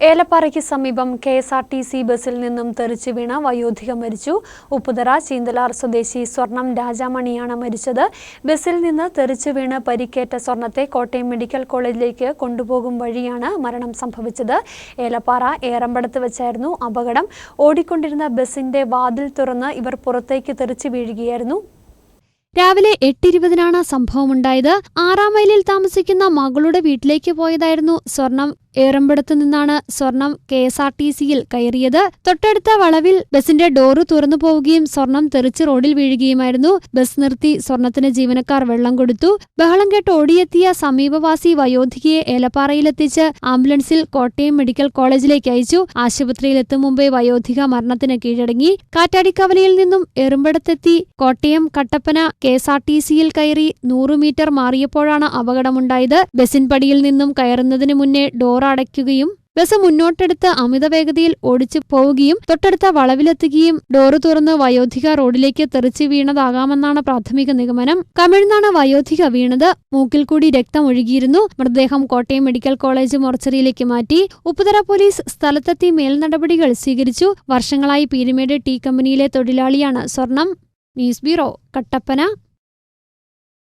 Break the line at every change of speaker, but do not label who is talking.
ഏലപ്പാറയ്ക്ക് സമീപം K S R T C ബസ്സിൽ നിന്നും തെറിച്ചു വീണ വയോധിക മരിച്ചു. ഉപ്പുതറ ചീന്തലാർ സ്വദേശി സ്വർണം രാജാമണിയാണ് മരിച്ചത്. ബസ്സിൽ നിന്ന് തെറിച്ചു വീണ് പരിക്കേറ്റ സ്വർണത്തെ കോട്ടയം മെഡിക്കൽ കോളേജിലേക്ക് കൊണ്ടുപോകും വഴിയാണ് മരണം സംഭവിച്ചത്. ഏലപ്പാറ ഏറമ്പടത്ത് വെച്ചായിരുന്നു അപകടം. ഓടിക്കൊണ്ടിരുന്ന ബസ്സിന്റെ വാതിൽ തുറന്ന് ഇവർ പുറത്തേക്ക് തെറിച്ചു വീഴുകയായിരുന്നു. രാവിലെ എട്ടിരുപതിനാണ് സംഭവമുണ്ടായത്. ആറാം മൈലിൽ താമസിക്കുന്ന മകളുടെ വീട്ടിലേക്ക് പോയതായിരുന്നു സ്വർണം ഏറമ്പടത്തു നിന്നാണ് സ്വർണം കെ എസ് ആർ ടി സിയിൽ കയറിയത്. തൊട്ടടുത്ത വളവിൽ ബസിന്റെ ഡോറ് തുറന്നു പോവുകയും സ്വർണം തെറിച്ച് റോഡിൽ വീഴുകയുമായിരുന്നു. ബസ് നിർത്തി സ്വർണത്തിന് ജീവനക്കാർ വെള്ളം കൊടുത്തു. ബഹളം കേട്ട് ഓടിയെത്തിയ സമീപവാസി വയോധികയെ ഏലപ്പാറയിലെത്തിച്ച് ആംബുലൻസിൽ കോട്ടയം മെഡിക്കൽ കോളേജിലേക്ക് അയച്ചു. ആശുപത്രിയിലെത്തും മുമ്പേ വയോധിക മരണത്തിന് കീഴടങ്ങി. കാറ്റാടിക്കവലയിൽ നിന്നും എറുമ്പടത്തെത്തി Kottayam Kattappana K S R T സിയിൽ കയറി നൂറ് മീറ്റർ മാറിയപ്പോഴാണ് അപകടമുണ്ടായത്. ബസിൻ പടിയിൽ നിന്നും കയറുന്നതിന് മുന്നേ ഡോർ അടയ്ക്കുകയും ബസ് മുന്നോട്ടെടുത്ത് അമിതവേഗതയിൽ ഓടിച്ചു പോവുകയും തൊട്ടടുത്ത വളവിലെത്തുകയും ഡോറ് തുറന്ന് വയോധിക റോഡിലേക്ക് തെറിച്ചു വീണതാകാമെന്നാണ് പ്രാഥമിക നിഗമനം. കമിഴ്ന്നാണ് വയോധിക വീണത്. മൂക്കിൽ കൂടി രക്തം ഒഴുകിയിരുന്നു മൃതദേഹം കോട്ടയം മെഡിക്കൽ കോളേജ് മോർച്ചറിയിലേക്ക് മാറ്റി. ഉപ്പുതറ പോലീസ് സ്ഥലത്തെത്തി മേൽനടപടികൾ സ്വീകരിച്ചു. വർഷങ്ങളായി പീരുമേട് ടീ കമ്പനിയിലെ തൊഴിലാളിയാണ് സ്വർണം. News bureau Kattappana.